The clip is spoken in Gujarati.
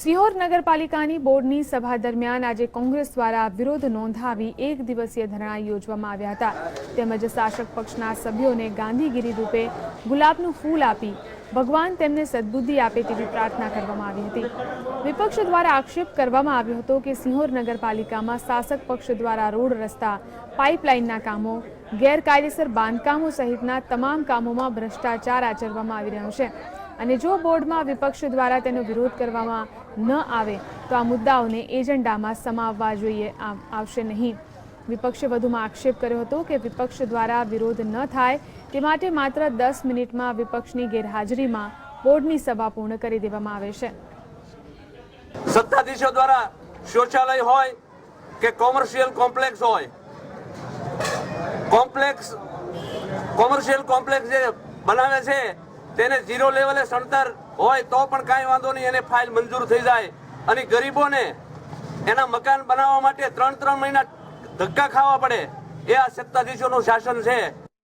સિહોર નગરપાલિકાની બોર્ડની સભા દરમિયાન આજે કોંગ્રેસ દ્વારા વિરોધ નોંધાવી એક દિવસીય ધરણા યોજવામાં આવ્યા હતા. તેમજ શાસક પક્ષના સભ્યોને ગાંધીગીરી રૂપે ગુલાબનું ફૂલ આપી ભગવાન તેમને સદબુદ્ધિ આપે તેવી પ્રાર્થના કરવામાં આવી હતી. વિપક્ષ દ્વારા આક્ષેપ કરવામાં આવ્યો હતો કે સિહોર નગરપાલિકામાં શાસક પક્ષ દ્વારા રોડ રસ્તા, પાઇપલાઇનના કામો, ગેરકાયદેસર બાંધકામો સહિતના તમામ કામોમાં ભ્રષ્ટાચાર આચરવામાં આવી રહ્યો છે. અને જો બોર્ડમાં વિપક્ષ દ્વારા તેનો વિરોધ કરવામાં ન આવે, તો આ મુદ્દાઓને એજન્ડામાં સમાવવા જોઈએ. આવશે નહીં. વિપક્ષે વધુમાં આક્ષેપ કર્યો હતો કે વિપક્ષ દ્વારા વિરોધ ન થાય, તે માટે માત્ર દસ મિનિટમાં વિપક્ષની ગેરહાજરીમાં બોર્ડની સભા પૂર્ણ કરી દેવામાં આવે છે. સત્તાધીશો દ્વારા શૌચાલય હોય કે કોમર્શિયલ કોમ્પ્લેક્સ હોય, કોમ્પ્લેક્સ, કોમર્શિયલ કોમ્પ્લેક્સ જે બનાવે છે તેને ઝીરો લેવલે સણતર હોય તો પણ કાંઈ વાંધો નહીં, એને ફાઇલ મંજૂર થઈ જાય. અને ગરીબોને એના મકાન બનાવવા માટે ત્રણ ત્રણ મહિના ધક્કા ખાવા પડે. એ આ સત્તાધીશોનું શાસન છે.